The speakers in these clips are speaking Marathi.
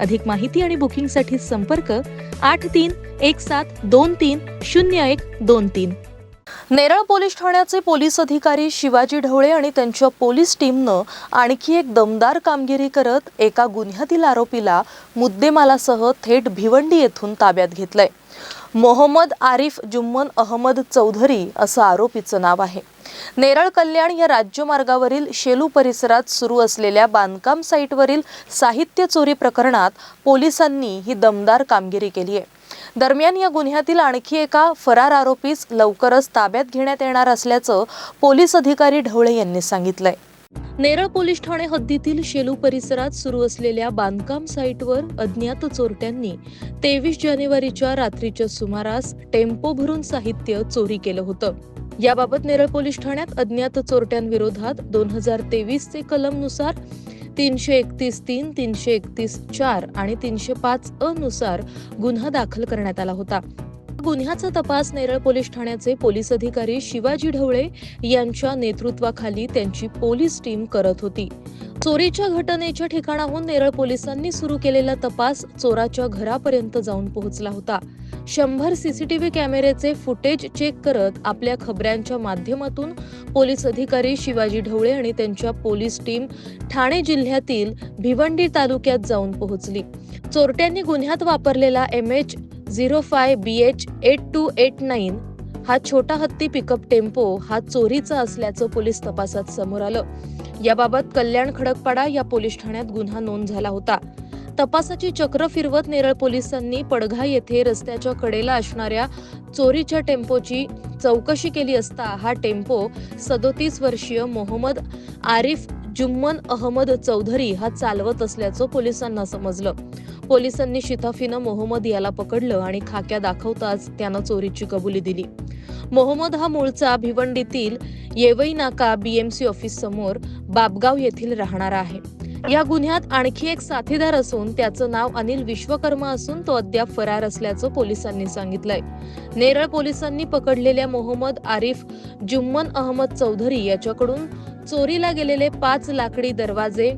अधिक माहिती आणि बुकिंगसाठी संपर्क आठ तीन एक सात दोन तीन शून्य एक दोन तीन. नेरळ पोलीस ठाण्याचे पोलीस अधिकारी शिवाजी ढवळे आणि त्यांच्या पोलीस टीमनं आणखी एक दमदार कामगिरी करत एका गुन्ह्यातील आरोपीला मुद्देमालासह थेट भिवंडी येथून ताब्यात घेतलंय. मोहम्मद आरिफ जुम्मन अहमद चौधरी असं आरोपीचं नाव आहे. नेरळ कल्याण या राज्यमार्गावरील शेलू परिसरात सुरू असलेल्या बांधकाम साईटवरील साहित्य चोरी प्रकरणात पोलिसांनी ही दमदार कामगिरी केली आहे. दरम्यान या गुन्ह्यातील आणखी एका फरार आरोपीस लवकरच ताब्यात घेण्यात येणार असल्याचं पोलीस अधिकारी ढवळे यांनी सांगितलंय. नेरळ पोलीस ठाणे हद्दीतील शेलू परिसरात सुरू असलेल्या बांधकाम साईटवर अज्ञात चोरट्यांनी तेवीस जानेवारीच्या रात्रीच्या सुमारास टेम्पो भरून साहित्य चोरी केलं होतं. याबाबत नेरळ पोलीस ठाण्यात अज्ञात चोरट्यांविरोधात दोन हजार तेवीस चे तीनशे एकतीस तीन तीनशे एकतीस चार आणि तीनशे पाच अ नुसार गुन्हा दाखल करण्यात आला होता. गुन्ह्याचा तपास नेरळ पोलीस ठाण्याचे पोलीस अधिकारी शिवाजी ढवळे यांच्या नेतृत्वाखाली त्यांची पोलीस टीम करत होती. चोरीच्या घटनेच्या ठिकाणाहून नेरळ पोलिसांनी सुरू केलेला तपास चोराच्या घरापर्यंत जाऊन पोहोचला होता. शंभर सीसीटीव्ही कॅमेऱ्याचे फुटेज चेक करत आपल्या खबऱ्यांच्या माध्यमातून पोलीस अधिकारी शिवाजी ढवळे आणि त्यांच्या पोलीस टीम ठाणे जिल्ह्यातील भिवंडी तालुक्यात जाऊन पोहोचली. चोरट्यांनी गुन्ह्यात वापरलेला M H zero five B H eight two eight nine हा छोटा हत्ती पिकअप टेम्पो हा चोरीचा असल्याचं पोलीस तपासात समोर आलं. याबाबत कल्याण खडकपाडा या पोलीस ठाण्यात गुन्हा नोंद झाला होता. तपासाची चक्र फिरवत नेरळ पोलिसांनी पडघा येथे रस्त्याच्या कडेला असणाऱ्या चोरीच्या टेम्पोची चौकशी केली असता हा टेम्पो सदोतीस वर्षीय मोहम्मद आरिफ जुम्मन अहमद चौधरी हा चालवत असल्याचं पोलिसांना समजलं. पोलिसांनी शिताफीनं मोहम्मद याला पकडलं आणि खाक्या दाखवताच त्यानं चोरीची कबुली दिली. मोहम्मद हा मूळचा भिवंडीतील येवई नाका बीएमसी ऑफिस समोर बाबगाव येथील राहणारा आहे. या गुन्ह्यात आणखी एक साथीदार असून त्याचं नाव अनिल विश्वकर्मा असून तो अद्याप फरार असल्याचं पोलिसांनी सांगितलंय. नेरळ पोलिसांनी पकडलेल्या मोहम्मद आरिफ जुम्मन अहमद चौधरी याच्याकडून चोरीला गेलेले पाच लाकडी दरवाजे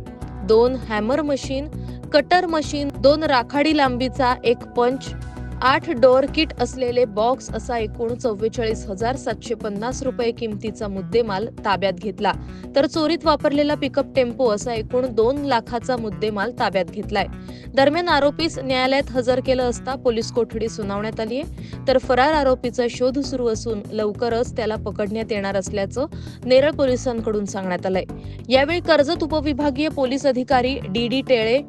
दोन हॅमर मशीन कटर मशीन दोन राखाडी लांबीचा एक पंच आठ डोअर किट असलेले बॉक्स असा एकूण चव्वेचाळीस हजार सातशे पन्नास रुपये किमतीचा मुद्देमाल ताब्यात घेतला. तर चोरीत वापरलेला पिकअप टेम्पो असा एकूण दोन लाखाचा मुद्देमाल ताब्यात घेतलाय. दरम्यान आरोपीस न्यायालयात हजर केलं असता पोलीस कोठडी सुनावण्यात आली आहे. तर फरार आरोपीचा शोध सुरू असून लवकरच त्याला पकडण्यात येणार असल्याचं नेरळ पोलिसांकडून सांगण्यात आलंय. यावेळी कर्जत उपविभागीय पोलीस अधिकारी D D Tele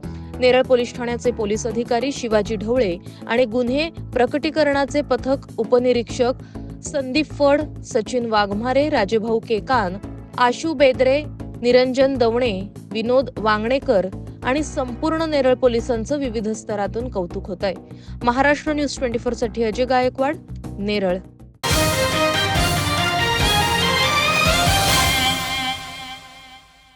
Neral police ठाण्याचे पोलीस अधिकारी शिवाजी ढवळे आणि गुन्हे प्रकटीकरणाचे पथक उपनिरीक्षक संदीप फड सचिन वाघमारे राजेभाऊ केकान आशू बेदरे निरंजन दवणे विनोद वांगणेकर आणि संपूर्ण नेरळ पोलिसांचं विविध स्तरातून कौतुक होत आहे महाराष्ट्र न्यूज ट्वेंटी फोरसाठी अजय गायकवाड नेरळ.